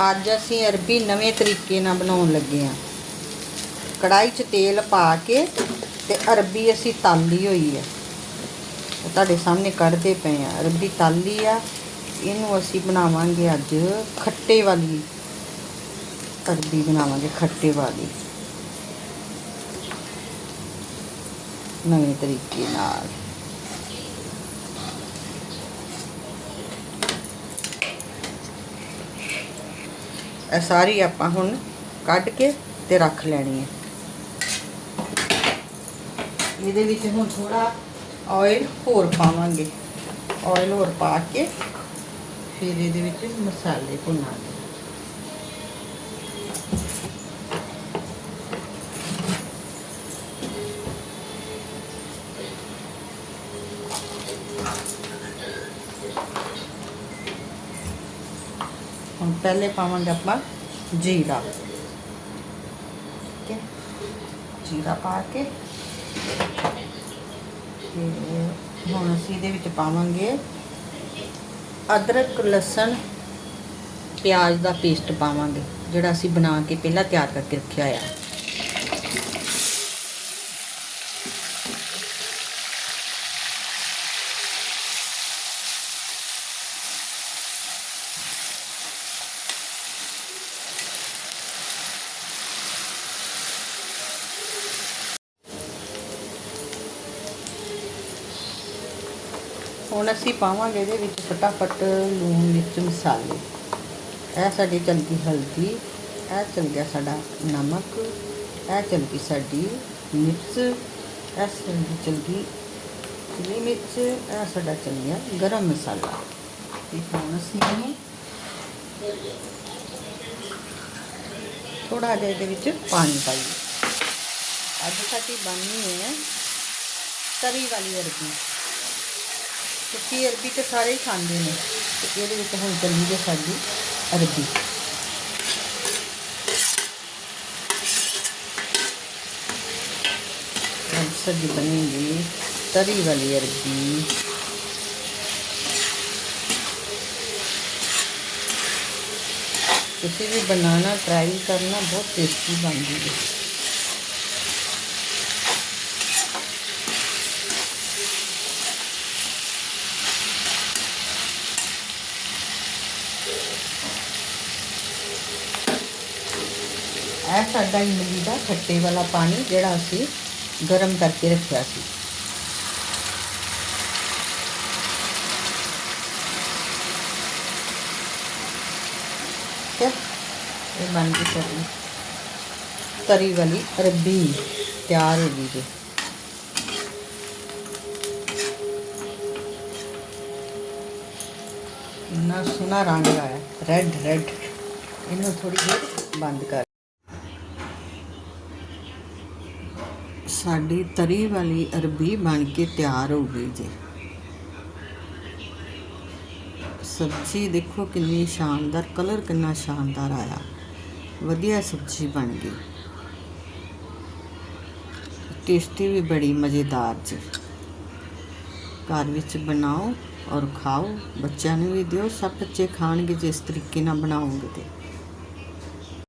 ਅੱਜ ਅਸੀਂ ਅਰਬੀ ਨਵੇਂ ਤਰੀਕੇ ਨਾਲ ਬਣਾਉਣ ਲੱਗੇ ਹਾਂ। ਕੜਾਈ 'ਚ ਤੇਲ ਪਾ ਕੇ ਤੇ ਅਰਬੀ ਅਸੀਂ ਤਾਲੀ ਹੋਈ ਹੈ। ਤੁਹਾਡੇ ਸਾਹਮਣੇ ਕੱਢਦੇ ਪਏ ਆ ਅਰਬੀ ਤਾਲੀ ਆ। ਇਹਨੂੰ ਅਸੀਂ ਬਣਾਵਾਂਗੇ ਅੱਜ ਖੱਟੇ ਵਾਲੀ। ਅਰਬੀ ਬਣਾਵਾਂਗੇ ਖੱਟੇ ਵਾਲੀ। ਨਵੇਂ ਤਰੀਕੇ ਨਾਲ। ਇਹ ਸਾਰੀ ਆਪਾਂ ਹੁਣ ਕੱਢ ਕੇ ਤੇ ਰੱਖ ਲੈਣੀ ਹੈ। ਇਹਦੇ ਵਿੱਚ ਹੁਣ ਥੋੜਾ ਆਇਲ ਹੋਰ ਪਾਵਾਂਗੇ। ਆਇਲ ਹੋਰ ਪਾ ਕੇ ਫਿਰ ਇਹਦੇ ਵਿੱਚ ਮਸਾਲੇ ਭੁੰਨਾਂਗੇ। ਹੁਣ ਪਹਿਲੇ ਪਾਵਾਂਗੇ ਆਪਾਂ ਜੀਰਾ। ਠੀਕ ਹੈ? ਜੀਰਾ ਪਾ ਕੇ ਤੇ ਹੁਣ ਅਸੀਂ ਇਹਦੇ ਵਿੱਚ ਪਾਵਾਂਗੇ ਅਦਰਕ, ਲਸਣ, ਪਿਆਜ਼ ਦਾ ਪੇਸਟ ਪਾਵਾਂਗੇ, ਜਿਹੜਾ ਅਸੀਂ ਬਣਾ ਕੇ ਪਹਿਲਾਂ ਤਿਆਰ ਕਰਕੇ ਰੱਖਿਆ ਆ ਹੁਣ ਅਸੀਂ ਪਾਵਾਂਗੇ ਇਹਦੇ ਵਿੱਚ ਫਟਾਫਟ ਲੂਣ, ਮਿਰਚ, ਮਸਾਲੇ। ਇਹ ਸਾਡੀ ਚਲ ਹਲਦੀ, ਇਹ ਚਲ ਗਿਆ ਸਾਡਾ ਨਮਕ, ਇਹ ਚਲ ਗਈ ਸਾਡੀ ਮਿਰਚ, ਇਹ ਸਾਡੀ ਚਲ ਗਈ ਚਿਲੀ ਮਿਰਚ, ਇਹ ਸਾਡਾ ਚਲ ਗਿਆ ਗਰਮ ਮਸਾਲਾ। ਤੇ ਹੁਣ ਅਸੀਂ ਇਹਨੂੰ। ਥੋੜਾ ਜਿਹਾ ਇਹਦੇ ਵਿੱਚ ਪਾਣੀ ਪਾਈਏ। ਅੱਜ ਸਾਡੀ ਬਣਨੀ ਹੈ ਤਰੀ ਵਾਲੀ ਅਰਬੀ ਕਿਉਂਕਿ ਅਰਬੀ ਤੇ ਸਾਰੇ ਹੀ ਖਾਂਦੇ ਨੇ ਤੇ ਇਹਦੇ ਵਿੱਚ ਹੁਣ ਚੱਲੀ ਜੇ ਸਾਡੀ ਅਰਬੀ ਅੱਜ ਸਾਡੀ ਬਣੇਗੀ ਤਰੀ ਵਾਲੀ ਅਰਬੀ ਤੁਸੀਂ ਵੀ ਬਣਾਣਾ ਟਰਾਈ ਕਰਨਾ ਬਹੁਤ ਟੇਸਟੀ ਬਣਦੀ ਹੈ ਇਹ ਸਾਡਾ ਇਮਲੀ ਦਾ ਖੱਟੇ ਵਾਲਾ ਪਾਣੀ ਜਿਹੜਾ ਅਸੀਂ ਗਰਮ ਕਰਕੇ ਰੱਖਿਆ ਸੀ। ਠੀਕ ਹੈ ਇਹ ਬਣ ਗਈ ਸਾਡੀ ਤਰੀ ਵਾਲੀ ਰੱਬੀ ਤਿਆਰ ਹੋ ਗਈ ਜੀ। ਇੰਨਾ ਸੋਹਣਾ ਰੰਗ ਆਇਆ ਰੈੱਡ ਰੈੱਡ ਇਹਨੂੰ ਥੋੜੀ ਦੇਰ ਬੰਦ ਕਰ। ਸਾਡੀ ਤਰੀ ਵਾਲੀ ਅਰਬੀ ਬਣ ਕੇ ਤਿਆਰ ਹੋ ਗਈ ਜੀ। ਸਬਜ਼ੀ ਦੇਖੋ ਕਿੰਨੀ ਸ਼ਾਨਦਾਰ, ਕਲਰ ਕਿੰਨਾ ਸ਼ਾਨਦਾਰ ਆਇਆ। ਵਧੀਆ ਸਬਜ਼ੀ ਬਣ ਗਈ। ਟੇਸਟੀ ਵੀ ਬੜੀ ਮਜ਼ੇਦਾਰ ਜੀ। ਘਰ ਵਿੱਚ ਬਣਾਓ ਔਰ ਖਾਓ। ਬੱਚਿਆਂ ਨੂੰ ਵੀ ਦਿਓ। ਸਭ ਬੱਚੇ ਖਾਣਗੇ ਜਿਸ ਤਰੀਕੇ ਨਾਲ ਬਣਾਓਗੇ ਤੇ।